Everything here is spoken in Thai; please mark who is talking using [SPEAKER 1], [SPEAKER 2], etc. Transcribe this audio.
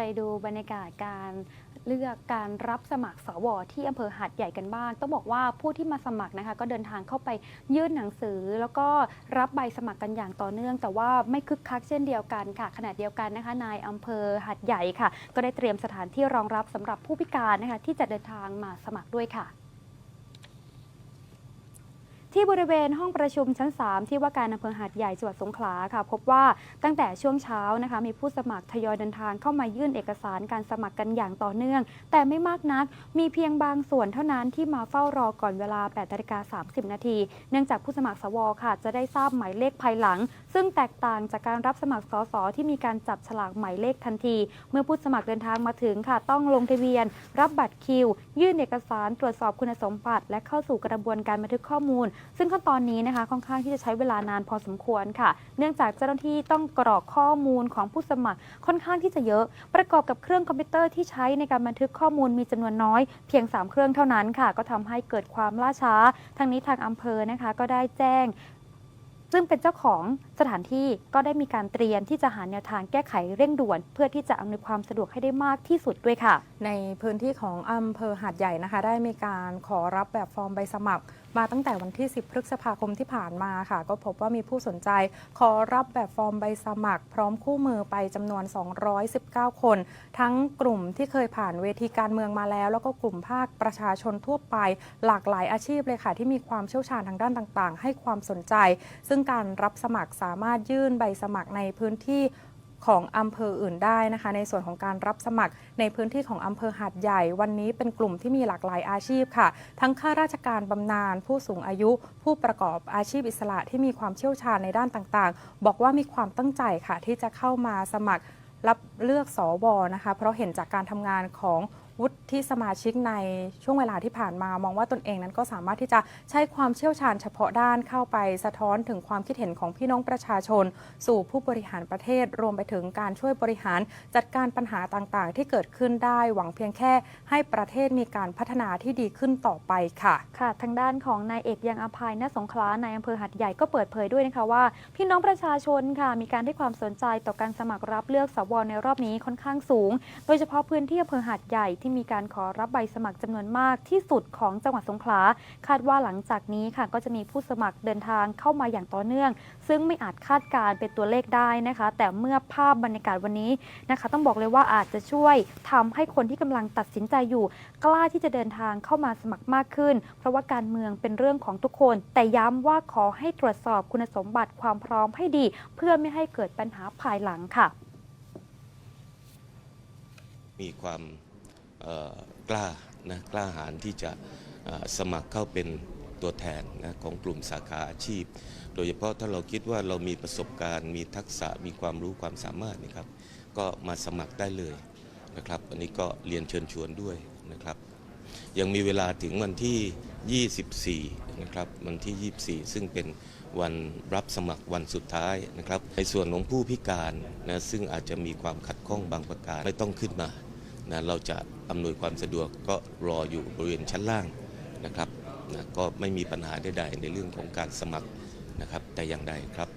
[SPEAKER 1] ไปดูบรรยากาศการเลือกการรับสมัครสวที่อำเภอหาดใหญ่กันบ้าง ต้องบอกว่าผู้ที่มาสมัครนะคะ ก็เดินทางเข้าไปยื่นหนังสือ แล้วก็รับใบสมัครกันอย่างต่อเนื่อง แต่ว่าไม่คึกคักเช่นเดียวกันค่ะขณะเดียวกันนะคะ นายอำเภอหาดใหญ่ค่ะ ก็ได้เตรียมสถานที่รองรับสำหรับผู้พิการนะคะ ที่จะเดินทางมาสมัครด้วยค่ะ ที่บริเวณห้องประชุมชั้น 3 ที่ว่าการอำเภอหาดใหญ่จังหวัดสงขลาค่ะ พบว่าตั้งแต่ช่วงเช้านะคะ มีผู้สมัครทยอยเดินทางเข้ามายื่นเอกสารการสมัครกันอย่างต่อเนื่อง แต่ไม่มากนัก มีเพียงบางส่วนเท่านั้นที่มาเฝ้ารอก่อนเวลา8นาฬิกา30 นาที เนื่องจากผู้สมัครสวค่ะ จะได้ทราบหมายเลขภายหลัง ซึ่งแตกต่างจากการรับสมัครสสที่มีการจับฉลากหมายเลขทันที เมื่อผู้สมัครเดินทางมาถึงค่ะ ต้องลงทะเบียน รับบัตรคิว ยื่นเอกสารตรวจสอบคุณสมบัติ และเข้าสู่กระบวนการบันทึกข้อมูลซึ่งขั้นตอนนี้นะคะค่อนข้างที่จะใช้เวลานานพอสมควรค่ะ เนื่องจากเจ้าหน้าที่ต้องกรอกข้อมูลของผู้สมัครค่อนข้างที่จะเยอะ ประกอบกับเครื่องคอมพิวเตอร์ที่ใช้ในการบันทึกข้อมูลมีจำนวนน้อยเพียง 3 เครื่องเท่านั้นค่ะ ก็ทำให้เกิดความล่าช้าทั้งนี้ทางอำเภอนะคะก็ได้แจ้งซึ่งเป็นเจ้าของสถานที่ก็ได้มีการเตรียมที่จะหาแนวทางแก้ไขเร่งด่วน เพื่อที่จะอำนวยความสะดวกให้ได้มากที่สุดด้วยค่ะ
[SPEAKER 2] ในพื้นที่ของอำเภอหาดใหญ่นะคะ ได้มีการขอรับแบบฟอร์มใบสมัครมาตั้งแต่วันที่ 10 พฤษภาคมที่ผ่านมาค่ะ ก็พบว่ามีผู้สนใจ ขอรับแบบฟอร์มใบสมัคร พร้อมคู่มือไปจำนวน 219 คน ทั้งกลุ่มที่เคยผ่านเวทีการเมืองมาแล้ว แล้วก็กลุ่มภาคประชาชนทั่วไป หลากหลายอาชีพเลยค่ะ ที่มีความเชี่ยวชาญทางด้านต่าง ๆ ให้ความสนใจ ซึ่งการรับสมัครสามารถยื่นใบสมัครในพื้นที่ ของอำเภออื่นได้นะคะ ในส่วนของการรับสมัครในพื้นที่ของอำเภอหาดใหญ่ วันนี้เป็นกลุ่มที่มีหลากหลายอาชีพค่ะ ทั้งข้าราชการบำนาญผู้สูงอายุ ผู้ประกอบอาชีพอิสระที่มีความเชี่ยวชาญในด้านต่างๆ บอกว่ามีความตั้งใจค่ะ ที่จะเข้ามาสมัครรับเลือกสวนะคะ เพราะเห็นจากการทำงานของ วุฒิสมาชิกในช่วงเวลาที่ผ่านมา มองว่าตนเองนั้นก็สามารถที่จะใช้ความเชี่ยวชาญเฉพาะด้านเข้าไปสะท้อนถึงความคิดเห็นของพี่น้องประชาชน สู่ผู้บริหารประเทศ รวมไปถึงการช่วยบริหารจัดการปัญหาต่างๆ ที่เกิดขึ้นได้ หวังเพียงแค่ให้ประเทศมีการพัฒนาที่ดีขึ้นต่อไปค่ะ
[SPEAKER 1] ค่ะ ทางด้านของนายเอกยังอภัยณสงขลานายอำเภอหัดใหญ่ก็เปิดเผยด้วยนะคะว่า พี่น้องประชาชนค่ะมีการให้ความสนใจต่อการสมัครรับเลือกสวในรอบนี้ค่อนข้างสูง โดยเฉพาะพื้นที่อำเภอหัดใหญ่ที่มีการขอรับใบสมัครจำนวนมากที่สุดของจังหวัดสงขลา คาดว่าหลังจากนี้ค่ะก็จะมีผู้สมัครเดินทางเข้ามาอย่างต่อเนื่อง ซึ่งไม่อาจคาดการเป็นตัวเลขได้นะคะ แต่เมื่อภาพบรรยากาศวันนี้นะคะ ต้องบอกเลยว่าอาจจะช่วยทำให้คนที่กำลังตัดสินใจอยู่ กล้าที่จะเดินทางเข้ามาสมัครมากขึ้น เพราะว่าการเมืองเป็นเรื่องของทุกคน แต่ย้ำว่าขอให้ตรวจสอบคุณสมบัติความพร้อมให้ดี เพื่อไม่ให้เกิดปัญหาภายหลังค่ะ
[SPEAKER 3] มีความ กล้านะกล้าหาญที่จะสมัครเข้าเป็นตัวแทนนะของกลุ่มสาขาอาชีพ โดยเฉพาะถ้าเราคิดว่าเรามีประสบการณ์ มีทักษะมีความรู้ความสามารถนี่ครับ ก็มาสมัครได้เลยนะครับอันนี้ก็เรียนเชิญชวนด้วยนะครับ ยังมีเวลาถึงวันที่ 24 นะครับวันที่ 24 ซึ่งเป็นวันรับสมัครวันสุดท้ายนะครับ ในส่วนของผู้พิการนะซึ่งอาจจะมีความขัดข้องบางประการไม่ต้องขึ้นมา นะเราจะอำนวยความสะดวกก็รออยู่บริเวณชั้นล่างนะครับนะก็ไม่มีปัญหาใดๆในเรื่องของการสมัครนะครับแต่อย่างใดครับ